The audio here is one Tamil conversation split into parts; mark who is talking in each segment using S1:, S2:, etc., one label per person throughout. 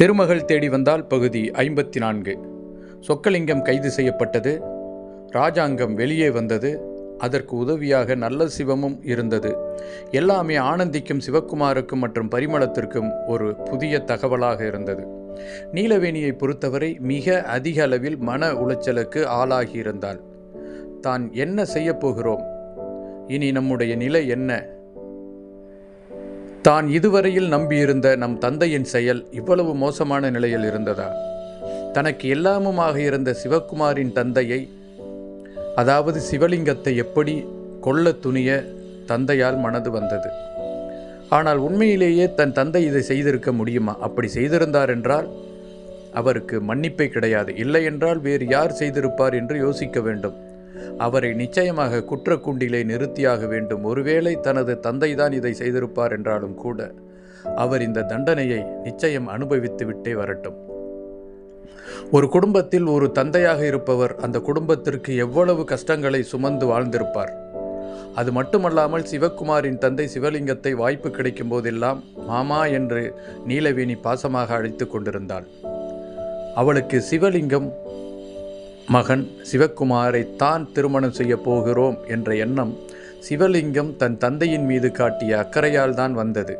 S1: திருமகள் தேடி வந்தால் பகுதி ஐம்பத்தி நான்கு சொக்கலிங்கம் கைது செய்யப்பட்டது. ராஜாங்கம் வெளியே வந்தது. அதற்கு உதவியாக நல்ல சிவமும் இருந்தது. எல்லாமே ஆனந்திக்கும் சிவக்குமாருக்கும் மற்றும் பரிமளத்திற்கும் ஒரு புதிய தகவலாக இருந்தது. நீலவேணியை பொறுத்தவரை மிக அதிக அளவில் மன உளைச்சலுக்கு ஆளாகியிருந்தாள். தான் என்ன செய்யப்போகிறோம் இனி நம்முடைய நிலை என்ன? தான் இதுவரையில் நம்பியிருந்த நம் தந்தையின் செயல் இவ்வளவு மோசமான நிலையில் இருந்ததா? தனக்கு எல்லாமுமாக இருந்த சிவகுமாரின் தந்தையை அதாவது சிவலிங்கத்தை எப்படி கொல்ல துணிய தந்தையால் மனது வந்தது? ஆனால் உண்மையிலேயே தன் தந்தை இதை செய்திருக்க முடியுமா? அப்படி செய்திருந்தார் என்றால் அவருக்கு மன்னிப்பே கிடையாது. இல்லை என்றால் வேறு யார் செய்திருப்பார் என்று யோசிக்க வேண்டும். அவரை நிச்சயமாக குற்றக்குண்டிலே நிறுத்தியாக வேண்டும். ஒருவேளை தனது தந்தைதான் இதை செய்திருப்பார் என்றாலும் கூட அவர் இந்த தண்டனையை நிச்சயம் அனுபவித்து விட்டே வரட்டும். ஒரு குடும்பத்தில் ஒரு தந்தையாக இருப்பவர் அந்த குடும்பத்திற்கு எவ்வளவு கஷ்டங்களை சுமந்து வாழ்ந்திருப்பார். அது மட்டுமல்லாமல் சிவக்குமாரின் தந்தை சிவலிங்கத்தை வாய்ப்பு கிடைக்கும் போதெல்லாம் மாமா என்று நீலவேணி பாசமாக அழைத்து கொண்டிருந்தாள். அவளுக்கு சிவலிங்கம் மகன் சிவக்குமாரை தான் திருமணம் செய்ய போகிறோம் என்ற எண்ணம் சிவலிங்கம் தன் தந்தையின் மீது காட்டிய அக்கறையால் தான் வந்தது.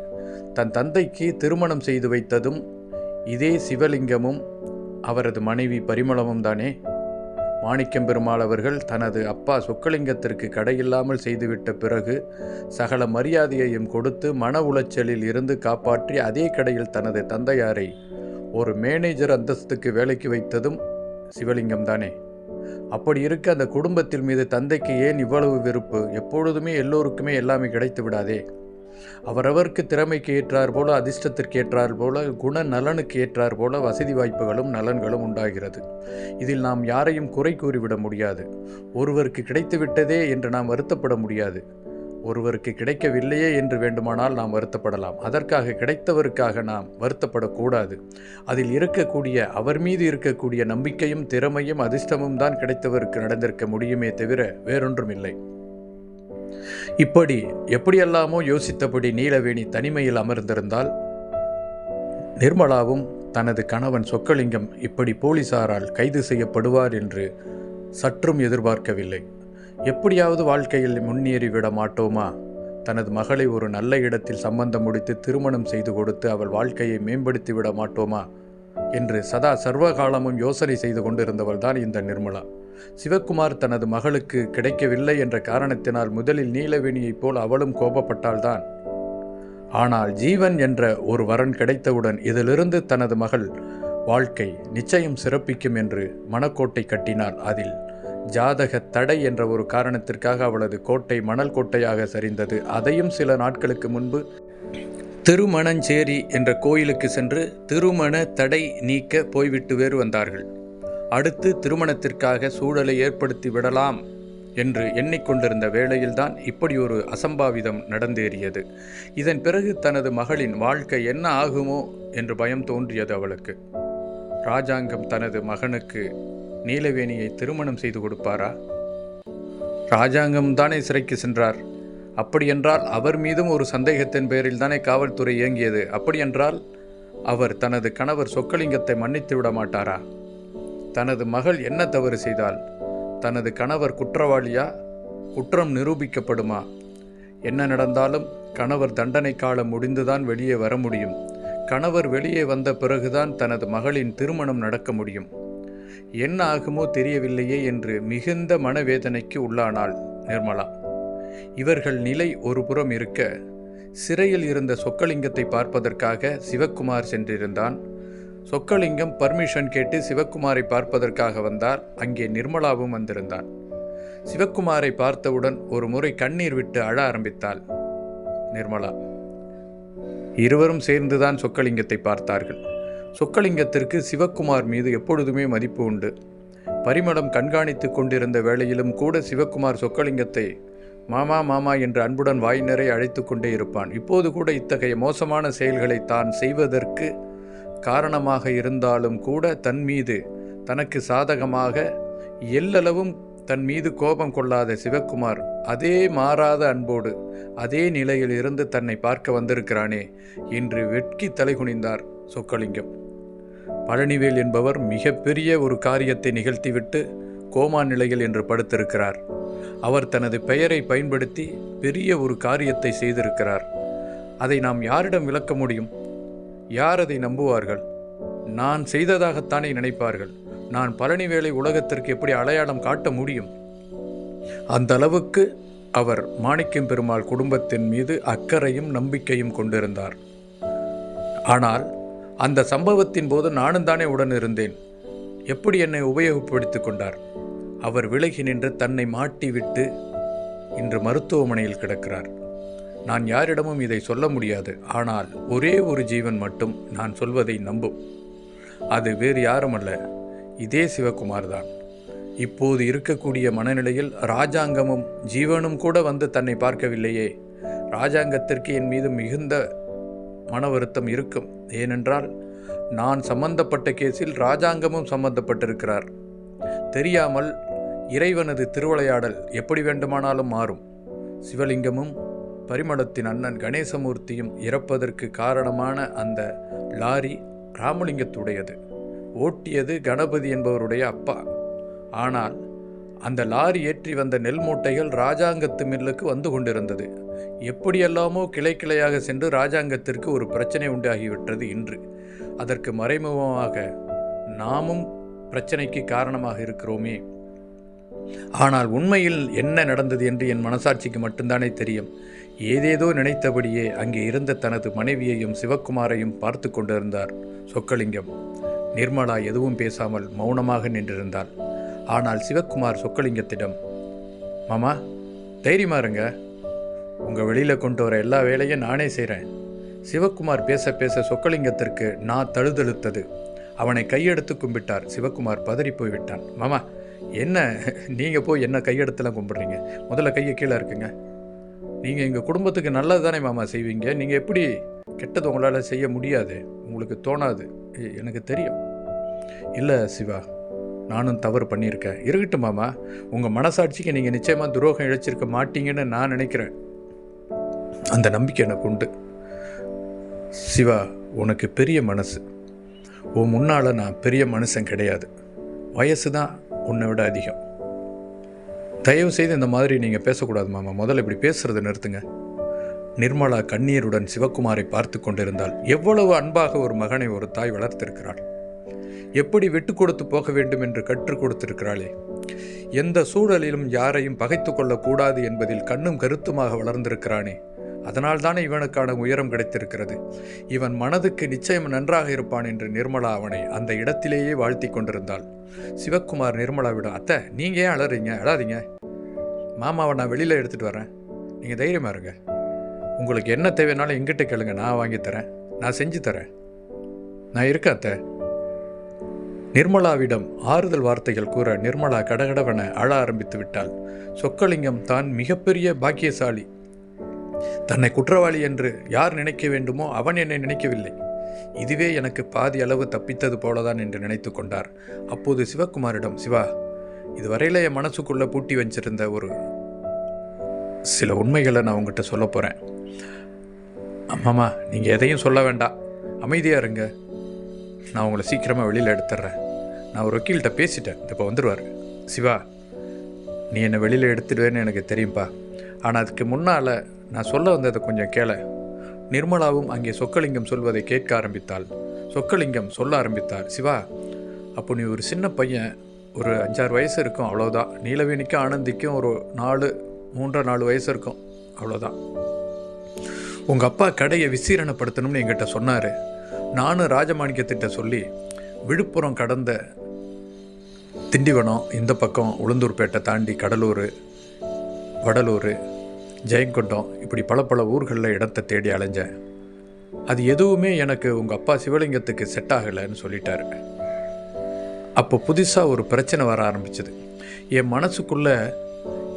S1: தன் தந்தைக்கு திருமணம் செய்து வைத்ததும் இதே சிவலிங்கமும் அவரது மனைவி பரிமளமும் தானே. மாணிக்கம் பெருமாள் அவர்கள் தனது அப்பா சொக்கலிங்கத்திற்கு கடையில்லாமல் செய்துவிட்ட பிறகு சகல மரியாதையையும் கொடுத்து மன உளைச்சலில் இருந்து காப்பாற்றி அதே கடையில் தனது தந்தையாரை ஒரு மேனேஜர் அந்தஸ்துக்கு வேலைக்கு வைத்ததும் சிவலிங்கம் தானே? அப்படி இருக்க அந்த குடும்பத்தில் மீது தந்தைக்கு ஏன் இவ்வளவு வெறுப்பு? எப்பொழுதுமே எல்லோருக்குமே எல்லாமே கிடைத்து விடாதே. அவரவருக்கு திறமைக்கு ஏற்றார் போல அதிர்ஷ்டத்திற்கு ஏற்றார் போல குண நலனுக்கு ஏற்றார் போல வசதி வாய்ப்புகளும் நலன்களும் உண்டாகிறது. இதில் நாம் யாரையும் குறை கூறிவிட முடியாது. ஒருவருக்கு கிடைத்துவிட்டதே என்று நாம் வருத்தப்பட முடியாது. ஒருவருக்கு கிடைக்கவில்லையே என்று வேண்டுமானால் நாம் வருத்தப்படலாம். அதற்காக கிடைத்தவருக்காக நாம் வருத்தப்படக்கூடாது. அதில் இருக்கக்கூடிய அவர் மீது இருக்கக்கூடிய நம்பிக்கையும் திறமையும் அதிர்ஷ்டமும் தான் கிடைத்தவருக்கு நடந்திருக்க முடியுமே தவிர வேறொன்றும் இல்லை இப்படி எப்படியெல்லாமோ யோசித்தபடி நீலவேணி தனிமையில் அமர்ந்திருந்தால் நிர்மலாவும் தனது கணவன் சொக்கலிங்கம் இப்படி போலீசாரால் கைது செய்யப்படுவார் என்று சற்றும் எதிர்பார்க்கவில்லை. எப்படியாவது வாழ்க்கையில் முன்னேறி விட மாட்டோமா? தனது மகளை ஒரு நல்ல இடத்தில் சம்பந்தம் முடித்து திருமணம் செய்து கொடுத்து அவள் வாழ்க்கையை மேம்படுத்தி விட மாட்டோமா? என்று சதா சர்வகாலமும் யோசனை செய்து கொண்டிருந்தவள் தான் இந்த நிர்மலா. சிவக்குமார் தனது மகளுக்கு கிடைக்கவில்லை என்ற காரணத்தினால் முதலில் நீலவேணியைப் போல் அவளும் கோபப்பட்டால்தான் ஆனால் ஜீவன் என்ற ஒரு வரன் கிடைத்தவுடன் இதிலிருந்து தனது மகள் வாழ்க்கை நிச்சயம் சிறப்பிக்கும் என்று மனக்கோட்டை கட்டினாள் அதில். ஜாதக தடை என்ற ஒரு காரணத்திற்காக அவளது கோட்டை மணல் கோட்டையாக சரிந்தது. அதையும் சில நாட்களுக்கு முன்பு திருமணஞ்சேரி என்ற கோயிலுக்கு சென்று திருமண தடை நீக்க போய்விட்டு வேறு வந்தார்கள். அடுத்து திருமணத்திற்காக சூழலை ஏற்படுத்தி விடலாம் என்று எண்ணிக்கொண்டிருந்த வேளையில்தான் இப்படி ஒரு அசம்பாவிதம் நடந்தேறியது. இதன் பிறகு தனது மகளின் வாழ்க்கை என்ன ஆகுமோ என்று பயம் தோன்றியது அவளுக்கு. ராஜாங்கம் தனது மகனுக்கு நீலவேணியை திருமணம் செய்து கொடுப்பாரா? ராஜாங்கம் தானே சிறைக்கு சென்றார். அப்படியென்றால் அவர் மீதும் ஒரு சந்தேகத்தின் பேரில் தானே காவல்துறை இயங்கியது. அப்படியென்றால் அவர் தனது கணவர் சொக்கலிங்கத்தை மன்னித்து விட மாட்டாரா? தனது மகள் என்ன தவறு செய்தால்? தனது கணவர் குற்றவாளியா? குற்றம் நிரூபிக்கப்படுமா? என்ன நடந்தாலும் கணவர் தண்டனை காலம் முடிந்துதான் வெளியே வர முடியும். கணவர் வெளியே வந்த பிறகுதான் தனது மகளின் திருமணம் நடக்க முடியும். என்ன ஆகுமோ தெரியவில்லையே என்று மிகுந்த மனவேதனைக்கு உள்ளானாள் நிர்மலா. இவர்கள் நிலை ஒரு புறம் இருக்க சிறையில் இருந்த சொக்கலிங்கத்தை பார்ப்பதற்காக சிவக்குமார் சென்றிருந்தான். சொக்கலிங்கம் பர்மிஷன் கேட்டு சிவக்குமாரை பார்ப்பதற்காக வந்தார். அங்கே நிர்மலாவும் வந்திருந்தான். சிவக்குமாரை பார்த்தவுடன் ஒரு முறை கண்ணீர் விட்டு அழ ஆரம்பித்தாள் நிர்மலா. இருவரும் சேர்ந்துதான் சொக்கலிங்கத்தை பார்த்தார்கள். சொக்கலிங்கத்திற்கு சிவக்குமார் மீது எப்பொழுதுமே மதிப்பு உண்டு. பரிமளம் கண்காணித்து கொண்டிருந்த வேளையிலும் கூட சிவக்குமார் சொக்கலிங்கத்தை மாமா மாமா என்று அன்புடன் வாயினரை அழைத்து கொண்டே இருப்பான். இப்போது கூட இத்தகைய மோசமான செயல்களை தான் செய்வதற்கு காரணமாக இருந்தாலும் கூட தன் மீது தனக்கு சாதகமாக எல்லளவும் தன் மீது கோபம் கொள்ளாத சிவக்குமார் அதே மாறாத அன்போடு அதே நிலையில் இருந்து தன்னை பார்க்க வந்திருக்கிறானே என்று வெட்கி தலைகுனிந்தார். சொக்கலிங்கம் பழனிவேல் என்பவர் மிகப்பெரிய ஒரு காரியத்தை நிகழ்த்திவிட்டு கோமா நிலையில் என்று படுத்திருக்கிறார். அவர் தனது பெயரை பயன்படுத்தி பெரிய ஒரு காரியத்தை செய்திருக்கிறார். அதை நாம் யாரிடம் விளக்க முடியும்? யார் அதை நம்புவார்கள்? நான் செய்ததாகத்தானே நினைப்பார்கள்? நான் பழனிவேலை உலகத்திற்கு எப்படி அடையாளம் காட்ட முடியும்? அந்த அளவுக்கு அவர் மாணிக்கம் பெருமாள் குடும்பத்தின் மீது அக்கறையும் நம்பிக்கையும் கொண்டிருந்தார். ஆனால் அந்த சம்பவத்தின் போது நானும் தானே உடன் இருந்தேன். எப்படி என்னை உபயோகப்படுத்திக் கொண்டார்? அவர் விலகி நின்று தன்னை மாட்டிவிட்டு இன்று மருத்துவமனையில் கிடக்கிறார். நான் யாரிடமும் இதை சொல்ல முடியாது. ஆனால் ஒரே ஒரு ஜீவன் மட்டும் நான் சொல்வதை நம்பும். அது வேறு யாரும் அல்ல இதே சிவகுமார் தான் இப்போது இருக்கக்கூடிய மனநிலையில் ராஜாங்கமும் ஜீவனும் கூட வந்து தன்னை பார்க்கவில்லையே. ராஜாங்கத்திற்கு என் மீது மிகுந்த மன வருத்தம் இருக்கும். ஏனென்றால் நான் சம்பந்தப்பட்ட கேஸில் ராஜாங்கமும் சம்பந்தப்பட்டிருக்கிறார். தெரியாமல் இறைவனது திருவிளையாடல் எப்படி வேண்டுமானாலும் மாறும். சிவலிங்கமும் பரிமளத்தின் அண்ணன் கணேசமூர்த்தியும் இறப்பதற்கு காரணமான அந்த லாரி ராமலிங்கத்துடையது. ஓட்டியது கணபதி என்பவருடைய அப்பா. ஆனால் அந்த லாரி ஏற்றி வந்த நெல் மூட்டைகள் ராஜாங்கத்து மில்லுக்கு வந்து கொண்டிருந்தது. எப்படியெல்லாமோ கிளை கிளையாக சென்று ராஜாங்கத்திற்கு ஒரு பிரச்சனை உண்டாகிவிட்டது இன்று. அதற்கு மறைமுகமாக நாமும் பிரச்சனைக்கு காரணமாக இருக்கிறோமே. ஆனால் உண்மையில் என்ன நடந்தது என்று என் மனசாட்சிக்கு மட்டும்தானே தெரியும். ஏதேதோ நினைத்தபடியே அங்கே இருந்த தனது மனைவியையும் சிவக்குமாரையும் பார்த்து கொண்டிருந்தார் சொக்கலிங்கம். நிர்மலா எதுவும் பேசாமல் மௌனமாக நின்றிருந்தாள். ஆனால் சிவக்குமார் சொக்கலிங்கத்திடம் மாமா தைரியமா இருங்க. உங்கள் வெளியில் கொண்டு வர எல்லா வேலையும் நானே செய்கிறேன் சிவக்குமார் பேச பேச சொக்கலிங்கத்திற்கு நான் தழுதழுத்தது. அவனை கையெடுத்து கும்பிட்டார். சிவக்குமார் பதறி போய் விட்டான் மாமா என்ன? நீங்கள் போய் என்ன கையெடுத்துலாம் கும்பிட்றீங்க? முதல்ல கையை கீழே இருக்குங்க நீங்கள் எங்கள் குடும்பத்துக்கு நல்லது தானே மாமா செய்வீங்க? நீங்கள் எப்படி கெட்டது உங்களால் செய்ய முடியாது? உங்களுக்கு தோணாது. எனக்கு தெரியும். இல்லை சிவா நானும் தவறு பண்ணியிருக்கேன். இருக்கட்டும் மாமா. உங்கள் மனசாட்சிக்கு நீங்கள் நிச்சயமாக துரோகம் இழைச்சிருக்க மாட்டீங்கன்னு நான் நினைக்கிறேன். அந்த நம்பிக்கை எனக்கு உண்டு. சிவா உனக்கு பெரிய மனசு. உன் முன்னால் நான் பெரிய மனுஷன் கிடையாது. வயசு தான் உன்னை விட அதிகம். தயவு செய்து இந்த மாதிரி நீங்கள் பேசக்கூடாது மாமா. முதல்ல இப்படி பேசுறதை நிறுத்துங்க. நிர்மலா கண்ணீருடன் சிவகுமாரை பார்த்து கொண்டிருந்தாள் எவ்வளவு அன்பாக ஒரு மகனை ஒரு தாய் வளர்த்திருக்கிறாள். எப்படி விட்டு கொடுத்து போக வேண்டும் என்று கற்றுக் கொடுத்திருக்கிறாளே. எந்த சூழலிலும் யாரையும் பகைத்து கொள்ளக்கூடாது என்பதில் கண்ணும் கருத்துமாக வளர்ந்திருக்கிறானே. அதனால் தானே இவனுக்கான உயரம் கிடைத்திருக்கிறது. இவன் மனதுக்கு நிச்சயம் நன்றாக இருப்பான் என்று நிர்மலா அவனை அந்த இடத்திலேயே வாழ்த்தி கொண்டிருந்தாள். சிவக்குமார் நிர்மலாவிடம் அத்தை நீங்க ஏன் அழறீங்க அழாதீங்க. மாமாவை நான் வெளியில் எடுத்துட்டு வரேன். நீங்கள் தைரியமாக இருங்க. உங்களுக்கு என்ன தேவைனாலும் எங்கிட்ட கேளுங்க. நான் வாங்கித்தரேன் நான் செஞ்சு தரேன். நான் இருக்கேன் அத்தை. நிர்மலாவிடம் ஆறுதல் வார்த்தைகள் கூற நிர்மலா கடகடவென அழ ஆரம்பித்து விட்டாள். சொக்கலிங்கம் தான் மிகப்பெரிய பாக்கியசாலி. தன்னை குற்றவாளி என்று யார் நினைக்க வேண்டுமோ அவன் என்னை நினைக்கவில்லை. இதுவே எனக்கு பாதி அளவு தப்பித்தது போலதான் என்று நினைத்து கொண்டார். அப்போது சிவகுமாரிடம் சிவா இதுவரையில் என் மனசுக்குள்ள பூட்டி வச்சிருந்த ஒரு சில உண்மைகளை நான் உங்ககிட்ட சொல்ல போறேன். அம்மாமா நீங்கள் எதையும் சொல்ல வேண்டாம் அமைதியாக இருங்க. நான் உங்களை சீக்கிரமாக வெளியில் எடுத்துட்றேன் நான் ஒரு வக்கீல்கிட்ட பேசிட்டேன். இப்போ வந்துடுவார் சிவா நீ என்னை வெளியில் எடுத்துடுவேன்னு எனக்கு தெரியும்பா. ஆனால் அதுக்கு முன்னால் நான் சொல்ல வந்ததை கொஞ்சம் கேள. நிர்மலாவும் அங்கே சொக்கலிங்கம் சொல்வதை கேட்க ஆரம்பித்தாள். சொக்கலிங்கம் சொல்ல ஆரம்பித்தார் சிவா அப்போ நீ ஒரு சின்ன பையன் ஒரு அஞ்சாறு வயசு இருக்கும் அவ்வளோதான் நீலவேணிக்கும் ஆனந்திக்கும் ஒரு நாலு மூன்றரை நாலு வயசு இருக்கும் அவ்வளோதான் உங்கள் அப்பா கடையை விசீரணப்படுத்தணும்னு என்கிட்ட சொன்னார். நானும் ராஜமாணிக்கத்திட்ட சொல்லி விழுப்புரம் கடந்த திண்டிவனம் இந்த பக்கம் உளுந்தூர்பேட்டை தாண்டி கடலூர் வடலூர் ஜெயங்கொண்டம் இப்படி பல பல ஊர்களில் இடத்தை தேடி அலைஞ்சேன் அது எதுவுமே எனக்கு உங்கள் அப்பா சிவலிங்கத்துக்கு செட் ஆகலைன்னு சொல்லிட்டாரு. அப்போ புதுசாக ஒரு பிரச்சனை வர ஆரம்பிச்சது. என் மனசுக்குள்ளே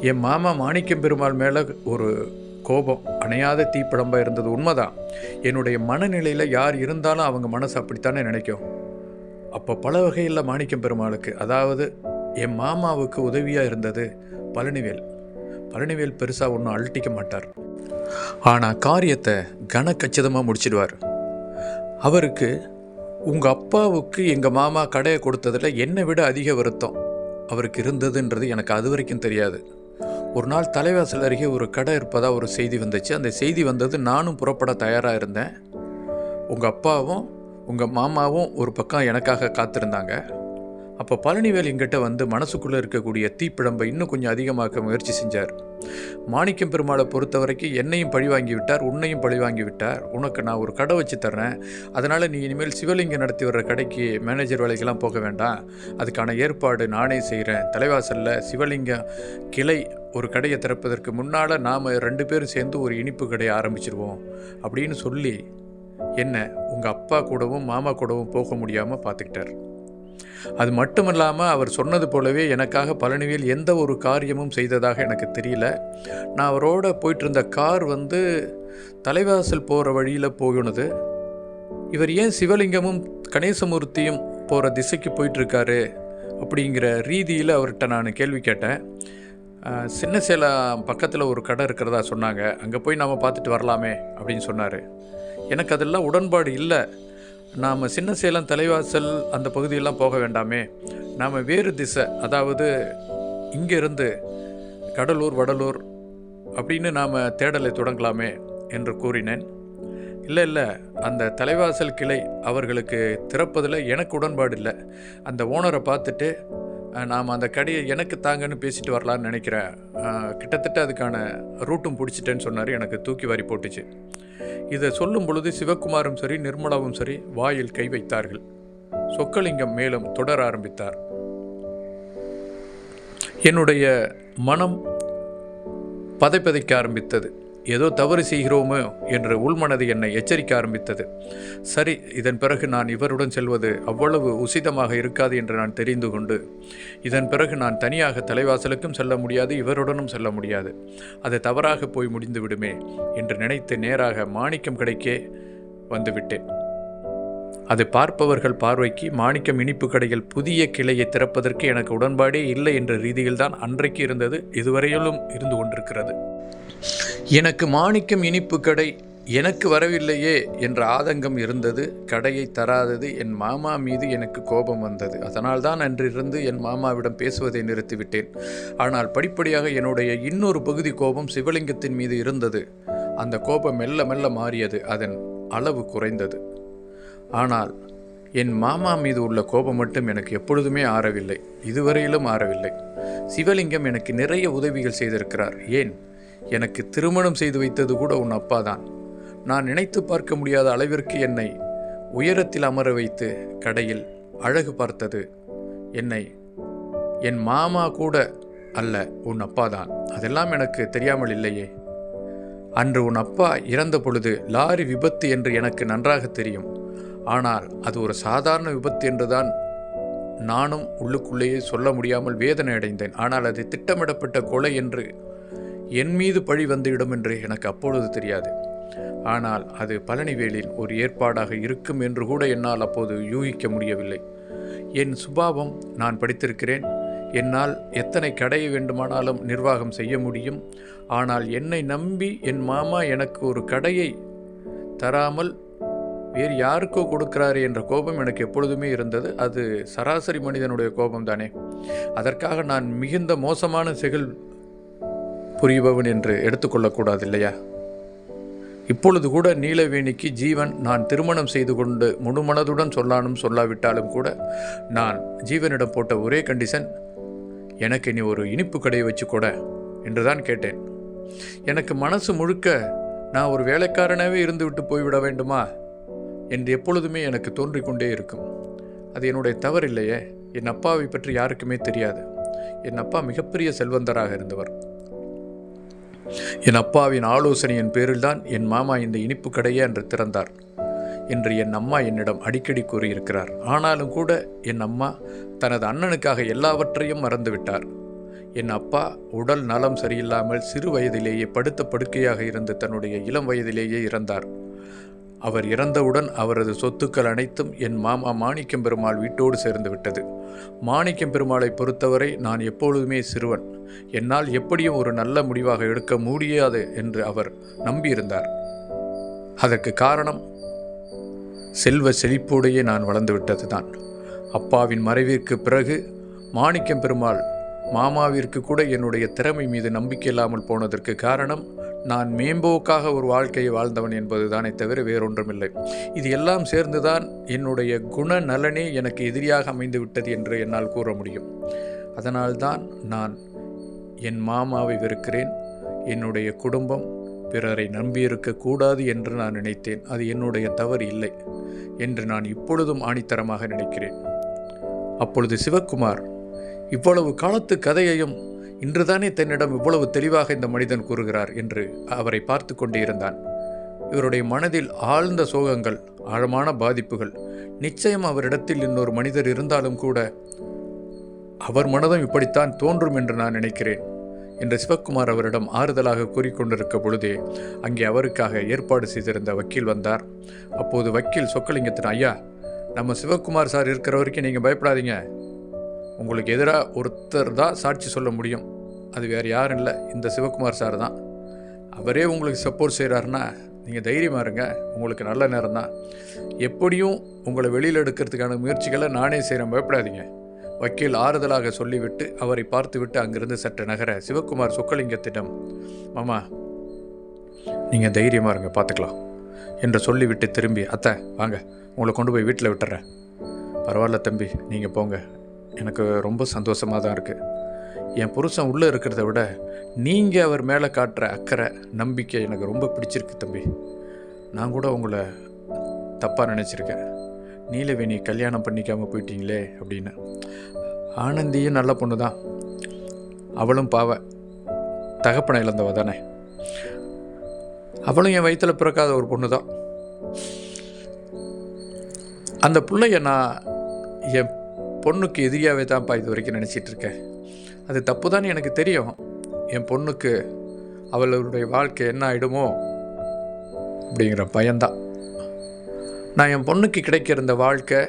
S1: என் மாமா மாணிக்கம் பெருமாள் மேலே ஒரு கோபம் அணையாத தீப்பிடம்பாக இருந்தது உண்மைதான். என்னுடைய மனநிலையில் யார் இருந்தாலும் அவங்க மனசு அப்படித்தானே நினைக்கும். அப்போ பல வகையில் மாணிக்கம் பெருமாளுக்கு அதாவது என் மாமாவுக்கு உதவியாக இருந்தது பழனிவேல். பழனிவேல் பெருசாக ஒன்றும் அழட்டிக்க மாட்டார். ஆனால் காரியத்தை கனக்கச்சிதமாக முடிச்சிடுவார். அவருக்கு உங்கள் அப்பாவுக்கு எங்கள் மாமா கடையை கொடுத்ததில் என்னை விட அதிக வருத்தம். அவருக்கு இருந்ததுன்றது எனக்கு அது வரைக்கும் தெரியாது. ஒரு நாள் தலைவாசல் அருகே ஒரு கடை இருப்பதாக ஒரு செய்தி வந்துச்சு. அந்த செய்தி வந்தது நானும் புறப்பட தயாராக இருந்தேன். உங்கள் அப்பாவும் உங்கள் மாமாவும் ஒரு பக்கம் எனக்காக காத்திருந்தாங்க. அப்போ பழனிவேல் எங்கிட்ட வந்து மனசுக்குள்ளே இருக்கக்கூடிய தீப்பிழம்பை இன்னும் கொஞ்சம் அதிகமாக்க முயற்சி செஞ்சார். மாணிக்கம் பெருமாளை பொறுத்த வரைக்கும் என்னையும் பழி வாங்கி விட்டார் உன்னையும் பழிவாங்கி விட்டார். உனக்கு நான் ஒரு கடை வச்சு தர்றேன். அதனால் நீ இனிமேல் சிவலிங்கம் நடத்தி வர்ற கடைக்கு மேனேஜர் வேலைக்கெல்லாம் போக வேண்டாம். அதுக்கான ஏற்பாடு நானே செய்கிறேன் தலைவாசலில் சிவலிங்கம் கிளை ஒரு கடையை திறப்பதற்கு முன்னால் நாம் ரெண்டு பேரும் சேர்ந்து ஒரு இனிப்பு கடையை ஆரம்பிச்சிருவோம் அப்படின்னு சொல்லி என்ன உங்கள் அப்பா கூடவும் மாமா கூடவும் போக முடியாமல் பார்த்துக்கிட்டார் அது மட்டும் இல்லாமல் அவர் சொன்னது போலவே எனக்காக பழனிவேல் எந்த ஒரு காரியமும் செய்ததாக எனக்கு தெரியல. நான் அவரோட போயிட்டு இருந்த கார் வந்து தலைவாசல் போகிற வழியில் போகணுது இவர் ஏன் சிவலிங்கமும் கணேசமூர்த்தியும் போகிற திசைக்கு போயிட்டுருக்காரு அப்படிங்கிற ரீதியில் அவர்கிட்ட நான் கேள்வி கேட்டேன். சின்ன சேலம் பக்கத்தில் ஒரு கடை இருக்கிறதா சொன்னாங்க. அங்கே போய் நாம் பார்த்துட்டு வரலாமே அப்படின்னு சொன்னார். எனக்கு அதெல்லாம் உடன்பாடு இல்லை. நாம் சின்ன சேலம் தலைவாசல் அந்த பகுதியெல்லாம் போக வேண்டாமே. நாம் வேறு திசை அதாவது இங்கேருந்து கடலூர் வடலூர் அப்படின்னு நாம் தேடலை தொடங்கலாமே என்று கூறினேன். இல்லை இல்லை அந்த தலைவாசல் கிளை அவர்களுக்கு திறப்பதில் எனக்கு உடன்பாடு இல்லை அந்த ஓனரை பார்த்துட்டு நாம் அந்த கடையை எனக்கு தாங்கன்னு பேசிட்டு வரலான்னு நினைக்கிறேன். கிட்டத்தட்ட அதுக்கான ரூட்டும் பிடிச்சிட்டேன்னு சொன்னார். எனக்கு தூக்கி வாரி போட்டுச்சு. இதை சொல்லும் பொழுது சிவகுமாரும் சரி நிர்மலாவும் சரி வாயில் கை வைத்தார்கள். சொக்கலிங்கம் மேலும் தொடர ஆரம்பித்தார். என்னுடைய மனம் பதைப்பதைக்க ஆரம்பித்தது. ஏதோ தவறு செய்கிறோமோ என்று உள்மனது என்னை எச்சரிக்க ஆரம்பித்தது. சரி இதன் பிறகு நான் இவருடன் செல்வது அவ்வளவு உசிதமாக இருக்காது என்று நான் தெரிந்து கொண்டு இதன் பிறகு நான் தனியாக தலைவாசலுக்கும் செல்ல முடியாது இவருடனும் செல்ல முடியாது. அது தவறாக போய் முடிந்து விடுமே என்று நினைத்து நேராக மாணிக்கம் கடைக்கே வந்துவிட்டேன் அது பார்ப்பவர்கள் பார்வைக்கு மாணிக்கம் இனிப்பு கடையில் புதிய கிளையை திறப்பதற்கு எனக்கு உடன்பாடே இல்லை என்ற ரீதியில்தான் அன்றைக்கு இருந்தது இதுவரையிலும் இருந்து கொண்டிருக்கிறது. எனக்கு மாணிக்கம் இனிப்பு கடை எனக்கு வரவில்லையே என்ற ஆதங்கம் இருந்தது கடையை தராதது என் மாமா மீது எனக்கு கோபம் வந்தது. அதனால்தான் அன்றிருந்து என் மாமாவிடம் பேசுவதை நிறுத்திவிட்டேன். ஆனால் படிப்படியாக என்னுடைய இன்னொரு பகுதி கோபம் சிவலிங்கத்தின் மீது இருந்தது. அந்த கோபம் மெல்ல மெல்ல மாறியது அதன் அளவு குறைந்தது. ஆனால் என் மாமா மீது உள்ள கோபம் மட்டும் எனக்கு எப்பொழுதுமே ஆறவில்லை. இதுவரையிலும் ஆறவில்லை. சிவலிங்கம் எனக்கு நிறைய உதவிகள் செய்திருக்கிறார். ஏன்? எனக்கு திருமணம் செய்து வைத்தது கூட உன் அப்பா தான் நான் நினைத்து பார்க்க முடியாத அளவிற்கு என்னை உயரத்தில் அமர வைத்து கடையில் அழகு பார்த்தது. என்னை என் மாமா கூட அல்ல உன் அப்பா தான் அதெல்லாம் எனக்கு தெரியாமல் இல்லையே. அன்று உன் அப்பா இறந்த பொழுது லாரி விபத்து என்று எனக்கு நன்றாக தெரியும். ஆனால் அது ஒரு சாதாரண விபத்து என்றுதான் நானும் உள்ளுக்குள்ளேயே சொல்ல முடியாமல் வேதனை அடைந்தேன். ஆனால் அது திட்டமிடப்பட்ட கொலை என்று என் மீது பழி வந்துவிடும் என்று எனக்கு அப்பொழுது தெரியாது. ஆனால் அது பழனிவேலின் ஒரு ஏற்பாடாக இருக்கும் என்று கூட என்னால் அப்போது யூகிக்க முடியவில்லை. என் சுபாவம் நான் படித்திருக்கிறேன். என்னால் எத்தனை கடையை வேண்டுமானாலும் நிர்வாகம் செய்ய முடியும். ஆனால் என்னை நம்பி என் மாமா எனக்கு ஒரு கடையை தராமல் வேறு யாருக்கோ கொடுக்கிறாரு என்ற கோபம் எனக்கு எப்பொழுதுமே இருந்தது. அது சராசரி மனிதனுடைய கோபம் தானே அதற்காக நான் மிகுந்த மோசமான செகில் புரிபவன் என்று எடுத்துக்கொள்ளக்கூடாது இல்லையா இப்பொழுது கூட நீலவேணிக்கு ஜீவன் நான் திருமணம் செய்து கொண்டு முழுமனதுடன் சொல்லானும் சொல்லாவிட்டாலும் கூட நான் ஜீவனிடம் போட்ட ஒரே கண்டிஷன் எனக்கு நீ ஒரு இனிப்பு கடையை வச்சு கொட என்றுதான் கேட்டேன். எனக்கு மனசு முழுக்க நான் ஒரு வேலைக்காரனாகவே இருந்துவிட்டு போய்விட வேண்டுமா? என்று எப்பொழுதுமே எனக்கு தோன்றிக்கொண்டே இருக்கும். அது என்னுடைய தவறில்லையே. என் அப்பாவை பற்றி யாருக்குமே தெரியாது. என் அப்பா மிகப்பெரிய செல்வந்தராக இருந்தவர். என் அப்பாவின் ஆலோசனையின் பேரில்தான் என் மாமா இந்த இனிப்பு கடையை அன்று திறந்தார் என்று என் அம்மா என்னிடம் அடிக்கடி கூறியிருக்கிறார். ஆனாலும் கூட என் அம்மா தனது அண்ணனுக்காக எல்லாவற்றையும் மறந்துவிட்டார். என் அப்பா உடல் நலம் சரியில்லாமல் சிறு வயதிலேயே படுத்த படுக்கையாக இருந்து தன்னுடைய இளம் வயதிலேயே இறந்தார். அவர் இறந்தவுடன் அவரது சொத்துக்கள் அனைத்தும் என் மாமா மாணிக்கம் பெருமாள் வீட்டோடு சேர்ந்து விட்டது. மாணிக்கம் பெருமாளை பொறுத்தவரை நான் எப்பொழுதுமே சிறுவன். என்னால் எப்படியும் ஒரு நல்ல முடிவாக எடுக்க முடியாது என்று அவர் நம்பியிருந்தார். அதற்கு காரணம் செல்வ செழிப்போடையே நான் வளர்ந்துவிட்டது தான் அப்பாவின் மறைவிற்கு பிறகு மாணிக்கம் பெருமாள் மாமாவிற்கு கூட என்னுடைய திறமை மீது நம்பிக்கை இல்லாமல் போனதற்கு காரணம் நான் மேம்போக்காக ஒரு வாழ்க்கையை வாழ்ந்தவன் என்பதுதானே தவிர வேறொன்றுமில்லை. இது எல்லாம் சேர்ந்துதான் என்னுடைய குண நலனே எனக்கு எதிரியாக அமைந்து விட்டது என்று என்னால் கூற முடியும். அதனால்தான் நான் என் மாமாவை வெறுக்கிறேன். என்னுடைய குடும்பம் பிறரை நம்பியிருக்கக்கூடாது என்று நான் நினைத்தேன். அது என்னுடைய தவறு இல்லை என்று நான் இப்பொழுதும் ஆணித்தரமாக நினைக்கிறேன். அப்பொழுது சிவக்குமார் இவ்வளவு காலத்து கதையையும் இன்றுதானே தன்னிடம் இவ்வளவு தெளிவாக இந்த மனிதன் கூறுகிறார் என்று அவரை பார்த்து கொண்டே இருந்தான் இவருடைய மனதில் ஆழ்ந்த சோகங்கள் ஆழமான பாதிப்புகள் நிச்சயம் அவரிடத்தில் இன்னொரு மனிதர் இருந்தாலும் கூட அவர் மனதும் இப்படித்தான் தோன்றும் என்று நான் நினைக்கிறேன் என்று சிவக்குமார் அவரிடம் ஆறுதலாக கூறிக்கொண்டிருக்க பொழுதே அங்கே அவருக்காக ஏற்பாடு செய்திருந்த வக்கீல் வந்தார். அப்போது வக்கீல் சொக்கலிங்கத்தின் ஐயா நம்ம சிவக்குமார் சார் இருக்கிற வரைக்கும் நீங்கள் பயப்படாதீங்க. உங்களுக்கு எதிராக ஒருத்தர் தான் சாட்சி சொல்ல முடியும். அது வேறு யாரும் இல்லை. இந்த சிவகுமார் சார் தான். அவரே உங்களுக்கு சப்போர்ட் செய்கிறாருன்னா நீங்கள் தைரியமாக இருங்க. உங்களுக்கு நல்ல நேரம் தான். எப்படியும் உங்களை வெளியில் எடுக்கிறதுக்கான முயற்சிகளை நானே செய்கிறேன் பயப்படாதீங்க. வக்கீல் ஆறுதலாக சொல்லிவிட்டு அவரை பார்த்துவிட்டு அங்கிருந்து சற்று நகர சிவகுமார் சொக்கலிங்கத்திடம் மாமா நீங்கள் தைரியமாக இருங்க. பார்த்துக்கலாம். என்று சொல்லிவிட்டு திரும்பி அத்தை வாங்க. உங்களை கொண்டு போய் வீட்டில் விட்டுறேன். பரவாயில்ல தம்பி. நீங்கள் போங்க. எனக்கு ரொம்ப சந்தோஷமாக தான் இருக்குது என் புருஷன் உள்ளே இருக்கிறத விட நீங்கள் அவர் மேலே காட்டுற அக்கறை நம்பிக்கை எனக்கு ரொம்ப பிடிச்சிருக்கு தம்பி. நான் கூட உங்களை தப்பாக நினச்சிருக்கேன். நீலவேணி கல்யாணம் பண்ணிக்காமல் போயிட்டீங்களே அப்படின்னு. ஆனந்தியும் நல்ல பொண்ணு தான். அவளும் பாவ. தகப்பனை இழந்தவ தானே. அவளும் என் வயிற்றில் பிறக்காத ஒரு பொண்ணு தான். அந்த பிள்ளைய நான் என் பொண்ணுக்கு எதிரியாகவே தான்ப்பா இது வரைக்கும் நினச்சிட்டு இருக்கேன் அது தப்பு தான் எனக்கு தெரியும். என் பொண்ணுக்கு அவளுடைய வாழ்க்கை என்ன ஆகிடுமோ அப்படிங்கிற பயம்தான். நான் என் பொண்ணுக்கு கிடைக்கிற இந்த வாழ்க்கை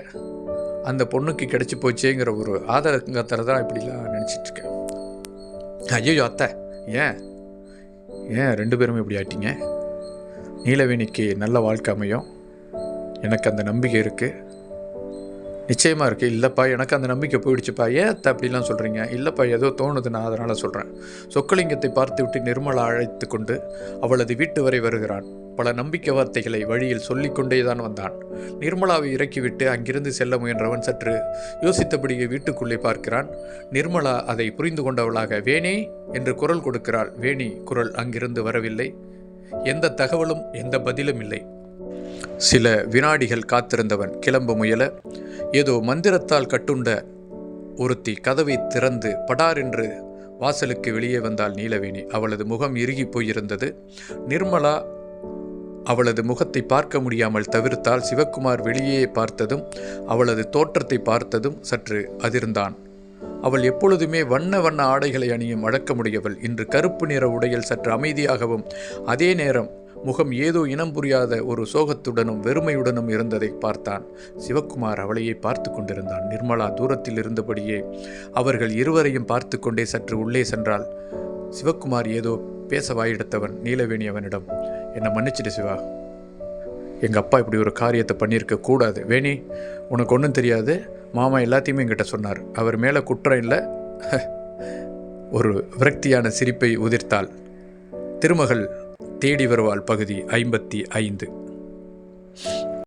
S1: அந்த பொண்ணுக்கு கிடைச்சி போச்சேங்கிற ஒரு ஆதரங்கத்தில் தான் இப்படிலாம் நினச்சிட்டு இருக்கேன் ஐயோ அத்தை ஏன்? ஏன் ரெண்டு பேரும் இப்படி ஆட்டிங்க நீலவேணிக்கு நல்ல வாழ்க்கை அமையும். எனக்கு அந்த நம்பிக்கை இருக்குது நிச்சயமாக இருக்குது இல்லைப்பா எனக்கு அந்த நம்பிக்கை போயிடுச்சுப்பா. ஏத்த அப்படிலாம் சொல்கிறீங்க இல்லைப்பா ஏதோ தோணுது நான் அதனால் சொல்கிறேன் சொக்கலிங்கத்தை பார்த்துவிட்டு நிர்மலா அழைத்து கொண்டு அவளது வீட்டு வரை வருகிறான். பல நம்பிக்கை வார்த்தைகளை வழியில் சொல்லிக்கொண்டே தான் வந்தான். நிர்மலாவை இறக்கிவிட்டு அங்கிருந்து செல்ல முயன்றவன் சற்று யோசித்தபடியே வீட்டுக்குள்ளே பார்க்கிறான். நிர்மலா அதை புரிந்து கொண்டவளாக வேணே என்று குரல் கொடுக்கிறாள். வேணி குரல் அங்கிருந்து வரவில்லை. எந்த தகவலும் எந்த பதிலும் இல்லை. சில வினாடிகள் காத்திருந்தவன் கிளம்ப முயல ஏதோ மந்திரத்தால் கட்டுண்ட ஒருத்தி கதவை திறந்து படார் என்று வாசலுக்கு வெளியே வந்தாள் நீலவேணி. அவளது முகம் இறுகி போயிருந்தது. நிர்மலா அவளது முகத்தை பார்க்க முடியாமல் தவிர்த்தால் சிவக்குமார் வெளியே பார்த்ததும் அவளது தோற்றத்தை பார்த்ததும் சற்று அதிர்ந்தான். அவள் எப்பொழுதுமே வண்ண வண்ண ஆடைகளை அணியும் அடக்கமுடையவள் இன்று கருப்பு நிற உடையில் சற்று அமைதியாகவும் அதே நேரம் முகம் ஏதோ இனம் புரியாத ஒரு சோகத்துடனும் வெறுமையுடனும் இருந்ததை பார்த்தான். சிவக்குமார் அவளையே பார்த்து கொண்டிருந்தான். நிர்மலா தூரத்தில் இருந்தபடியே அவர்கள் இருவரையும் பார்த்து கொண்டே சற்று உள்ளே சென்றாள். சிவக்குமார் ஏதோ பேச வாயெடுத்தவன் நீலவேணி அவனிடம் என்னை மன்னிச்சிடு சிவா. எங்கள் அப்பா இப்படி ஒரு காரியத்தை பண்ணியிருக்க கூடாது. வேணி உனக்கு ஒன்றும் தெரியாது. மாமா எல்லாத்தையுமே என்கிட்ட சொன்னார். அவர் மேலே குற்றம் இல்லை. ஒரு விரக்தியான சிரிப்பை உதிர்த்தாள். திருமகள் தேடி வருவாள் பகுதி ஐம்பத்தி ஐந்து.